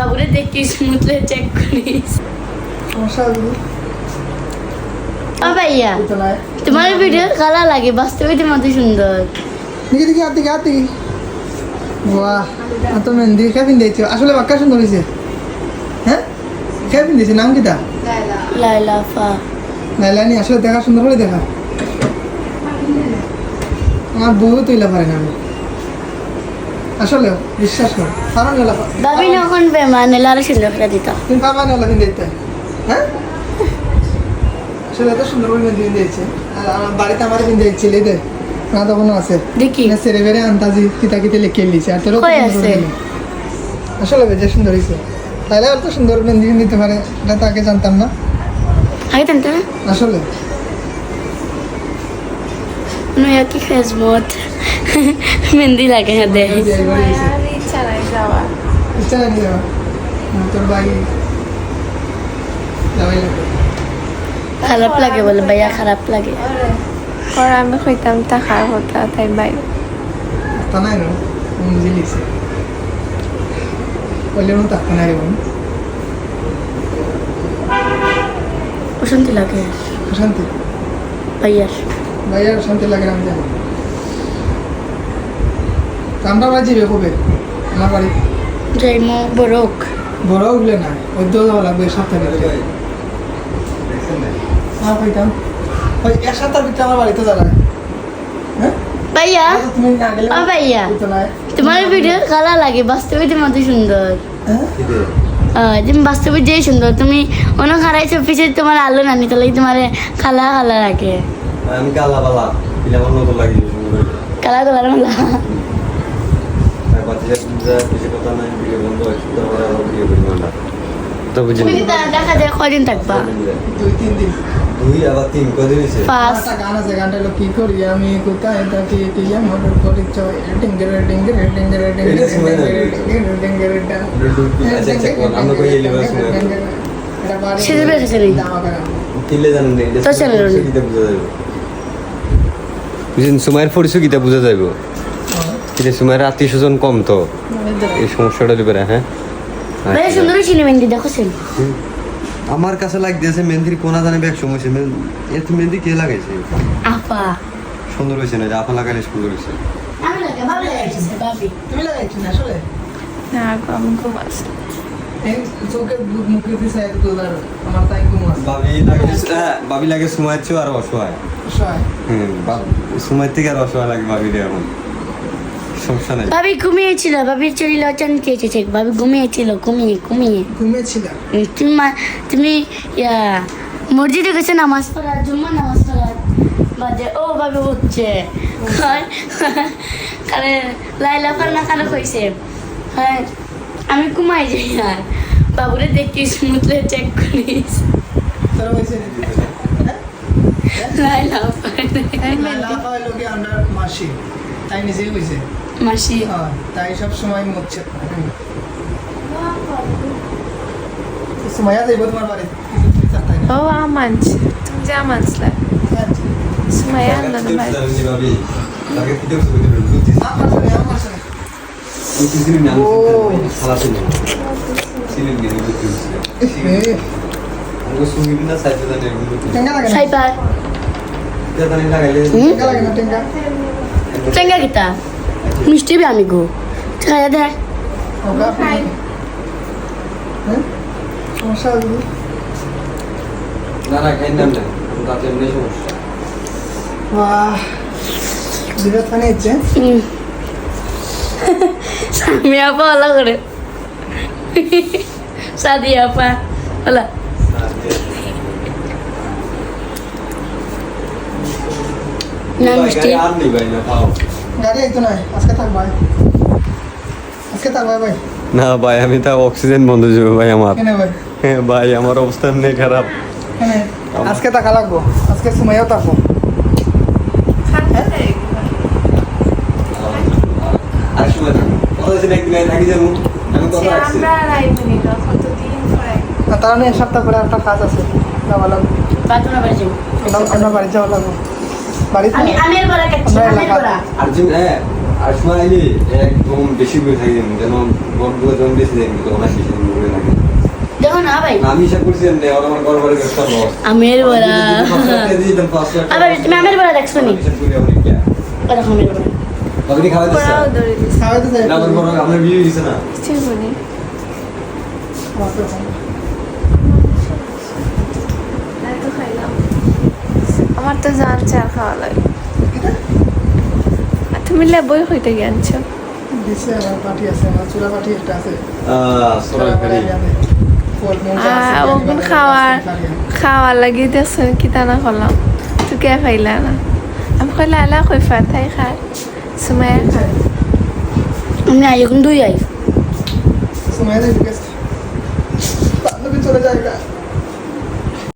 বাবুরে দেখি স্মুথলে চেক করিস। হবে ও ভাইয়া তো তোমার ভিডিও কালা লাগে বাস্তবে তোমার সুন্দর। দেখি দেখি হাত দেখি হাত দেখি। বাহ এত মেহেন্দি কে পিন্ধাইছো? আসলে বাক্কা সুন্দর হয়েছে হ্যাঁ? কে পিন্ধাইছে? নাম কিটা লাইলা ফা। লাইলানি আসলে দেখা সুন্দর করে দেখা। আমার বহু তৈলা পারে না। আমি আসলে বিশ্বাস কর কারণ এলা বাবি নখন বেমা নেলারে সুন্দর করে দিতা। তুমি পাবা না এলা পিন্ধাইতে হ্যাঁ? আসলে এত সুন্দর করে মেহেন্দি পিন্ধাইছে আর আমার বাড়িতে আমার পিন্ধাইছিল এই দেখ না তখনও আছে। দেখি। না সেরে বেড়ে আন্তাজি কিতা কিতে লিখে লিছে আর? হলো। আসলে বেজে সুন্দর হয়েছে। তাহলে আর তো সুন্দর মেহেন্দি দিতে পারে এটা তো আগে জানতাম না। আগে জানতো না? আসলে। নয়া কি খেজমত মেহেন্দি লাগে হ্যাঁ দে আর ইচ্ছা নাই যাওয়ার ইচ্ছা নাই যাওয়া না, তোর ভাই যাওয়াই লাগবে খারাপ লাগে বলে ভাইয়া খারাপ লাগে পরে আমি কইতাম টাকার কথা তাই বাইরে তা নাই না আমি নিজে লিখছি বললে মতো থাকতে না রে বোন অশান্তি লাগে শান্তি ভাইয়ার ভাইয়ার শান্তি লাগে না আমি জানি তো আমরা বাজি রে কবে? আমার বাড়ি। যাই মো বরক। বড় উঠলে না ওদ্য যাওয়া লাগবে এক সপ্তাহের ভিতরে হ্যাঁ কইতাম ওই এক সপ্তাহের ভিতরে আমার বাড়িতে যারা হ্যাঁ? ভাইয়া? আচ্ছা, ও ভাইয়া। তোমার ভিডিও কালা লাগে বাস্তবে তোমার সুন্দর। হ্যাঁ? তুমি বাস্তবে যে সুন্দর তুমি অন্য খারাইছো পিছে তোমার আলো নানি তাহলে তোমার কালা কালা লাগে? আমি কালা বালা লাগি কালা কালার মালা তো বুঝি তুমি তা- দেখা যায় কদিন থাকবা দুই তিন দিন দুই আবার তিন কদিন হয়েছে পাঁচ গান আছে গানটা হলো কি করি আমি কোথায় থাকি তুই মোটর করি চয় টিঙ্গের টিঙ্গের টিঙ্গের টিঙ্গের এটা সময় না। টিঙ্গের টিঙ্গের আচ্ছা আচ্ছা আমরা কই এলি বাস সেজে বেড়েছে রে কিলে জানেন না এটা তো চ্যানেল পরিচয় কিতা বোঝা যাবে কিন্তু সময়ের আত্মীয় স্বজন কম তো। এই সমস্যাটা দিবে হ্যাঁ? ভাইয়া সুন্দর ছিল মেহেন্দি দেখছেন? আমার কাছে লাগতেছে মেহেন্দির কোনা জানে ব্যাগ সমস্যা এত মেহেন্দি কে লাগাইছে? আপা। সুন্দর হয়েছে না যে আপা লাগাইলে সুন্দর হয়েছে। ভাবি বাবি লাগে হ্যাঁ বাবি লাগে সময়ের চেয়েও আরও অসহায়। সময়ের থেকে আর অসহায় লাগে বাবি এখন। সমস্যা নাই। ভাবি ঘুমিয়েছিল ভাবির চলিল অচান খেয়েছে ঠিক। ভাবি ঘুমিয়েছিল ঘুমিয়ে ঘুমিয়ে। ঘুমিয়েছিলাম। উম, তুমি তুমি মসজিদে গেছে নামাজ পড়ার জন্য নামাজ পড়ার বাজে ও ভাবি উঠছে। হয় কারণ লাইলা কইছে? হ্যাঁ আমি ঘুমাই যাই আর। বাবুরে দেখি স্মুথলে চেক করিস। লাইলা হইল আমরা মাসি তাই নিজেই হয়েছে মাসি। হ্যাঁ তাই সব সময় মুচ্ছে সুমাইয়া যাইব তোমার বাড়ি। ও আমাঞ্চ তুমি যা মানছিলে। সময় আনলো ভাই সাইবার? টেঙ্গা কিতা? মিষ্টি বি আমি গো। খাইয়া দেখ ওগা হ্যাঁ সমস্যা হবে না না খাই নাম না। তাতে এমনি সমস্যা বাহ বিরাট ফানি হচ্ছে হুম। সামি আপা ওলা করে। সাদি আপা ওলা না মিষ্টি। আর নেই ভাই না পাও। গাড়ি আইতো না আজকে থাক ভাই। আজকে থাক ভাই ভাই। না ভাই আমি তা অক্সিজেন বন্ধ যাবে ভাই আমার। হ্যাঁ ভাই আমার অবস্থা নেই খারাপ। আজকে টাকা লাগবো আজকে সুমাইয়াও থাকব। আর তার এক সপ্তাহ পরে একটা কাজ আছে যাওয়া লাগবে। বাড়ি যাওয়া লাগবো। বাড়িতে? আমি আমি এর বড়া কাচ্ছি আমরা বড়া। আর হ্যাঁ আর সময় আইলে একদম বেশি করে থাকি যেন বন্ধুরা যখন বেশি থাকি তখন আর বেশি থাকে। যে আমার বাড়ি আমের আবার তুমি আমের বড়া দেখছ নি? আমের বড়া। আপনি খাওয়াইতে চাই। না বড় আপনার বিয়ে দিছে না? কিছুই বলি এত খাইলাম আমার তো জান চার খাওয়া লাগে। আর তুমি লেবই হইতে খাওয়ার খাওয়ার লাগি দেখছ কি তা না করলাম তুই কে খাইলা না? আমি কইলা আলা কই ফাতাই খায় সুমাইয়া খায় আমি আই এখন দুই আই। সময় নেই ঠিক আছে বান্ধবী চলে যায়